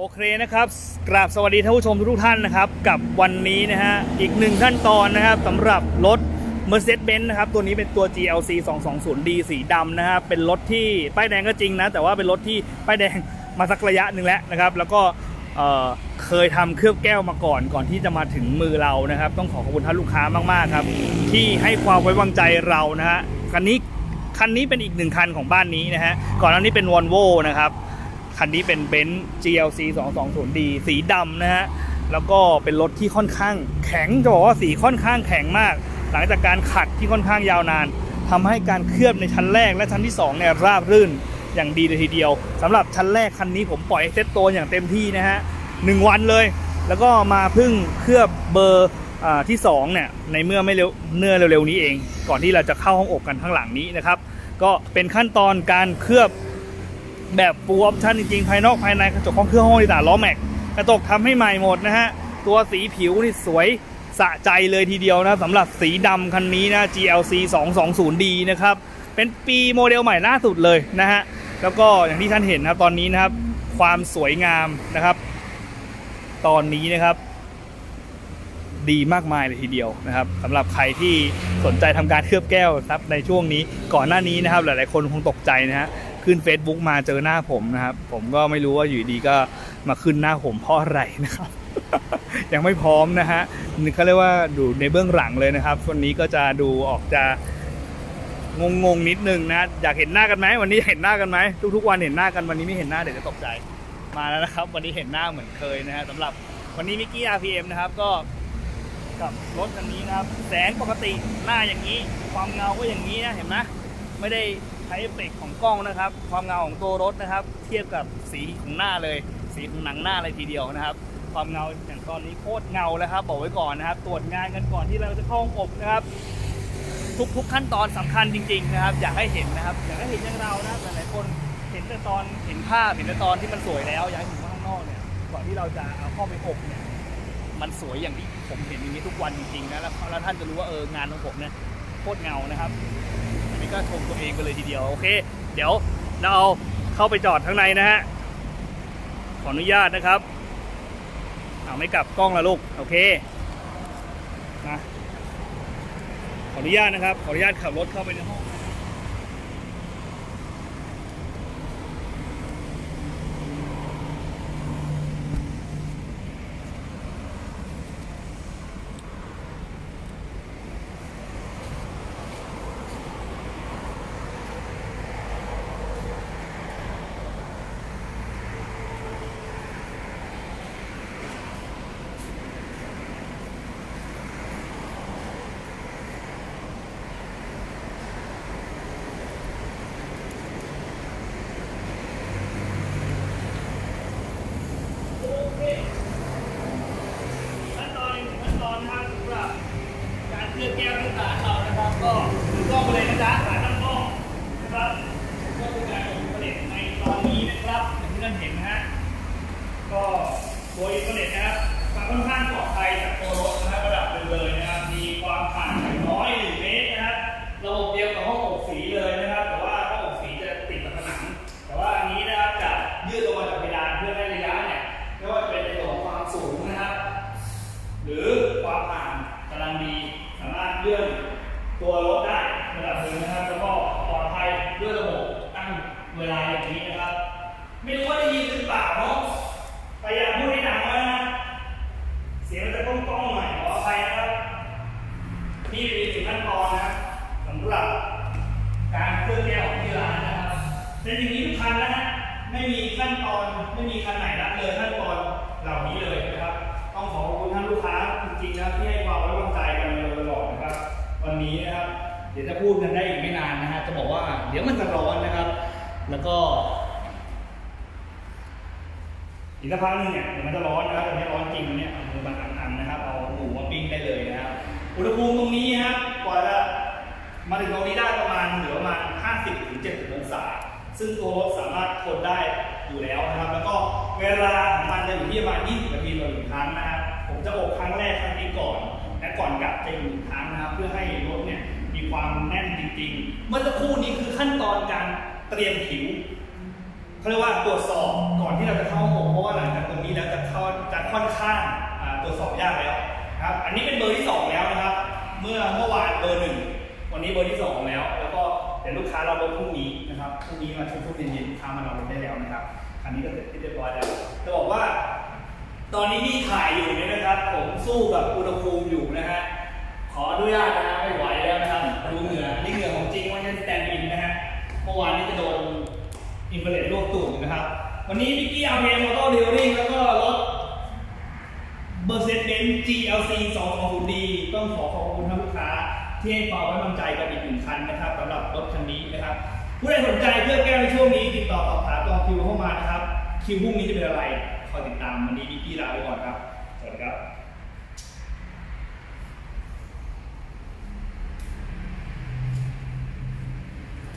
โอเคนะครับกราบสวัสดีท่านผู้ชมทุกท่านนะครับ กับวันนี้นะฮะอีกหนึ่งขั้นตอนนะครับสำหรับรถ Mercedes-Benz นะครับตัวนี้เป็นตัว GLC 220D สีดำนะครับเป็นรถที่ป้ายแดงก็จริงนะ แต่ว่าเป็นรถที่ป้ายแดงมาสักระยะหนึ่งแล้วนะครับ แล้วก็เอ่อเคยทำเคลือบแก้วมาก่อนก่อนที่จะมาถึงมือเรานะครับ ต้องขอขอบคุณท่านลูกค้ามากๆครับ ที่ให้ความไว้วางใจเรานะฮะคันนี้คันนี้เป็นอีกหนึ่งคันของบ้านนี้นะฮะก่อนหน้านี้เป็น Volvo นะครับ คันนี้เป็นเบนซ์ GLC 220D สีดำนะฮะ แล้วก็เป็นรถที่ค่อนข้างแข็งจะบอกว่าสีค่อนข้างแข็งมาก หลังจากการขัดที่ค่อนข้างยาวนานทำให้การเคลือบในชั้นแรกและชั้นที่2เนี่ยราบรื่นอย่างดีเลยทีเดียวสำหรับชั้นแรกคันนี้ผมปล่อยให้เซ็ตตัวอย่างเต็มที่นะฮะหนึ่งวันเลย แล้วก็มาพึ่งเคลือบเบอร์อที่2เนี่ยในเมื่อไม่เร็วเนื้อเร็วๆนี้เอง ก่อนที่เราจะเข้าห้องอบกันข้างหลังนี้นะครับก็เป็นขั้นตอนการเคลือบ แบบฟูลออปชั่นจริงๆ ภายนอกภายในกระจกของเครื่องห้องดีต่างล้อแม็กกระจกทำให้ใหม่หมดนะฮะ ตัวสีผิวนี่สวยสะใจเลยทีเดียวนะสำหรับสีดำคันนี้นะ GLC 220D นะครับ เป็นปีโมเดลใหม่ล่าสุดเลยนะฮะ แล้วก็อย่างที่ท่านเห็นนะครับตอนนี้นะครับ ความสวยงามนะครับ ตอนนี้นะครับ ดีมากมายเลยทีเดียวนะครับสำหรับใครที่สนใจทำการเคลือบแก้วครับในช่วงนี้ก่อนหน้านี้นะครับ หลายๆคนคงตกใจนะฮะ ขึ้น Facebook มาเจอหน้าผมนะครับ ผมก็ไม่รู้ว่าอยู่ดีก็มาขึ้นหน้าผมเพราะอะไรนะครับ ยังไม่พร้อมนะฮะเขาเรียกว่าดูในเบื้องหลังเลยนะครับ วันนี้ก็จะดูออกจะงงงๆนิดนึงนะอยากเห็นหน้ากันไหมวันนี้เห็นหน้ากันไหมทุกๆวันเห็นหน้ากันวันนี้ไม่เห็นหน้าเดี๋ยวจะตกใจมาแล้วนะครับ วันนี้เห็นหน้าเหมือนเคยนะฮะสำหรับวันนี้มิกกี้ RPM นะครับก็กับรถคันนี้นะครับ แสงปกติหน้าอย่างนี้ ความเงาก็อย่างนี้นะเห็นไหมไม่ได้ ใช้เอฟเฟกของกล้องนะครับ ความเงาของตัวรถนะครับ เทียบกับสีของหน้าเลย สีของหนังหน้าเลยทีเดียวนะครับ ความเงาอย่างตอนนี้โคตรเงาเลยครับ บอกไว้ก่อนนะครับ ตรวจงานกันก่อนที่เราจะเข้าห้องอบนะครับ ทุกๆขั้นตอนสำคัญจริง ๆ นะครับ อยากให้เห็นนะครับ อยากให้เห็นอย่างเรานะหลายๆคนเห็นแต่ตอนเห็นภาพเห็นแต่ตอนที่มันสวยแล้วอยากให้เห็นว่าข้างนอกเนี่ยก่อนที่เราจะเอาเข้าไปอบเนี่ยมันสวยอย่างที่ผมเห็นอย่างนี้ทุกวันจริงๆนะแล้วท่านจะรู้ว่าเอองานของผมเนี่ยโคตรเงานะครับ นนี้ก็ชมตัวเองไปเลยทีเดียว โอเค เดี๋ยวเราเอาเข้าไปจอดข้างในนะฮะ ขออนุญาตนะครับ เอาไม่กลับกล้องละลูก โอเคนะขออนุญาตนะครับ ขออนุญาตขับรถเข้าไปในห้อง ขั้นตอนขั้นตอนนะครับสำหรับการเคลือบแก้วต่างๆเรานะครับ ก็ถือกล้องไปเลยนะจ๊ะขาตั้งกล้องนะครับก็คือการอบผลิตในตอนนี้นะครับ อย่างที่ท่านเห็นนะฮะ ก็ตัวอินเทอร์เน็ตนะครับค่อนข้างปลอดภัยจากตัวรถนะครับระดับหนึ่งเลยนะครับ มีความห่างอย่างน้อยหนึ่งเมตรนะครับ ระบบเดียวกับห้องอบสีเลยนะครับ แต่ว่าห้องอบสีจะติดกับผนัง แต่ว่าอันนี้นะครับจะยืดลงมาจากเพดานเพื่อให้ระยะเนี่ยไม่ว่าจะเป็นในตัวของความสูงนะครับ หรือความห่างกำลังดีสามารถเลื่อนตัวรถได้ระดับหนึ่งนะครับ แล้วก็ปลอดภัยด้วยระบบตั้งเวลาอย่างนี้นะครับ ไม่รู้ว่าได้ยินหรือเปล่าเนาะพยายามพูดให้ดังไว้นะเสียงมันจะก้องๆหน่อยขออภัยนะครับนี่เป็นสิ่งขั้นตอนนะสำหรับการเคลื่อนแก้วของที่ร้านนะครับเป็นอย่างนี้ทุกคันนะฮะไม่มีขั้นตอนไม่มีคันไหนละเลยขั้นตอนเหล่านี้เลยนะครับ ต้องขอขอบคุณท่านลูกค้าจริงๆนะที่ให้ความไว้วางใจกันมาตลอดนะครับ วันนี้นะครับ เดี๋ยวจะพูดกันได้อีกไม่นานนะฮะจะบอกว่าเดี๋ยวมันจะร้อนนะครับ แล้วก็ อีกสักพักหนึงเนี่ยเดี๋ยวมันจะร้อนนะครับตอนนี้ร้อนจริงวันเนี้ยเอามือมาอันๆนะครับ เอาหมูมาปิ้งได้เลยนะครับ อุณหภูมิตรงนี้ครับกว่าจะมาถึงตรงนี้ได้ประมาณเหลือประมาณ 50ถึง70องศา ซึ่งตัวรถสามารถทนได้อยู่แล้วนะครับ แล้วก็เวลาของมันจะอยู่ที่ประมาณ20นาทีต่อหนึ่งครั้งนะครับ ผมจะอบครั้งแรกครั้งนี้ก่อน และก่อนกลับจะอยู่หนึ่งครั้งนะครับ เพื่อให้รถเนี่ยมีความแน่นจริง ๆ เมื่อสักครู่นี้คือขั้นตอนการเตรียมผิวเขาเรียกว่าตรวจสอบก่อนที่เราจะเข้า นี้แล้วจะเข้าจะค่อนข้างตรวจสอบยากแล้วครับ อันนี้เป็นเบอร์ที่สองแล้วนะครับ เมื่อเมื่อวานเบอร์หนึ่งวันนี้เบอร์ที่สองแล้ว แล้วก็เดี๋ยวลูกค้าเราลดพรุ่งนี้นะครับพรุ่งนี้มาช่วงๆเย็นๆลูกค้ามาเราลดได้แล้วนะครับ อันนี้ก็เสร็จที่เรียบร้อยแล้วจะบอกว่า ตอนนี้ที่ถ่ายอยู่เนี่ยนะครับ ผมสู้กับอุณหภูมิอยู่นะฮะขออนุญาตนะฮะไม่ไหวแล้วนะครับดูเหงื่อนี่เหงื่อของจริงไม่ใช่สแตนด์อินนะฮะเมื่อวานนี้จะโดนอินเฟลเอนซ์ลวกตุ่มนะครับ วันนี้มิกกี้เอาเพลงมอเตอร์เดลลิ่งแล้วก็รถเบอร์เซนเบน GLC 220D ต้องขอขอบคุณท่านลูกค้า ที่ให้ความไว้วางใจกับอีกหนึ่งคันนะครับสำหรับรถคันนี้นะครับ ผู้ใดสนใจเครื่องแก้วในช่วงนี้ ติดต่อสอบถามจองคิวเข้ามานะครับ คิวพรุ่งนี้จะเป็นอะไร คอยติดตามวันนี้มิกกี้ลาไปก่อนครับ สวัสดีครับ